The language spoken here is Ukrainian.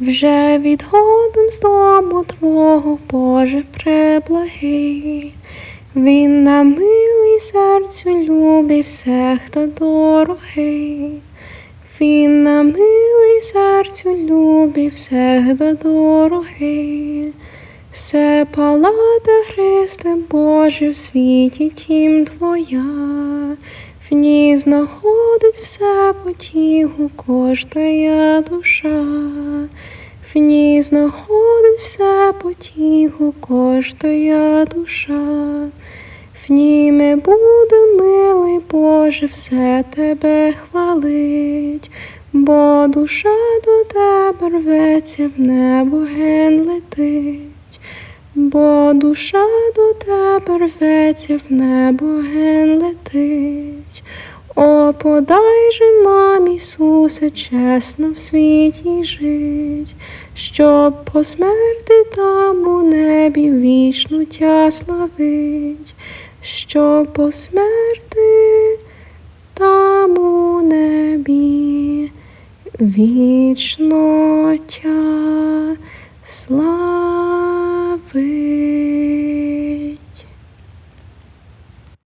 Вже відгодом злому Твого, Боже преблагий. Він на милий серцю любить все, хто дорогий. Він на милий серцю любить все, хто дорогий. Все палата Христе Боже в світі тім Твоя, в ній знаходить все потіху кожная душа, в ній знаходить все потіху кожная душа, в ній ми будемо, милий Боже, все Тебе хвалить, бо душа до Тебе рветься в небо ген летить. Бо душа до тебе рветься в небо ген летить. О, подай же нам, Ісусе, чесно в світі жить, щоб по смерти там у небі вічну тя славить, щоб по смерти там у небі вічно тя славить.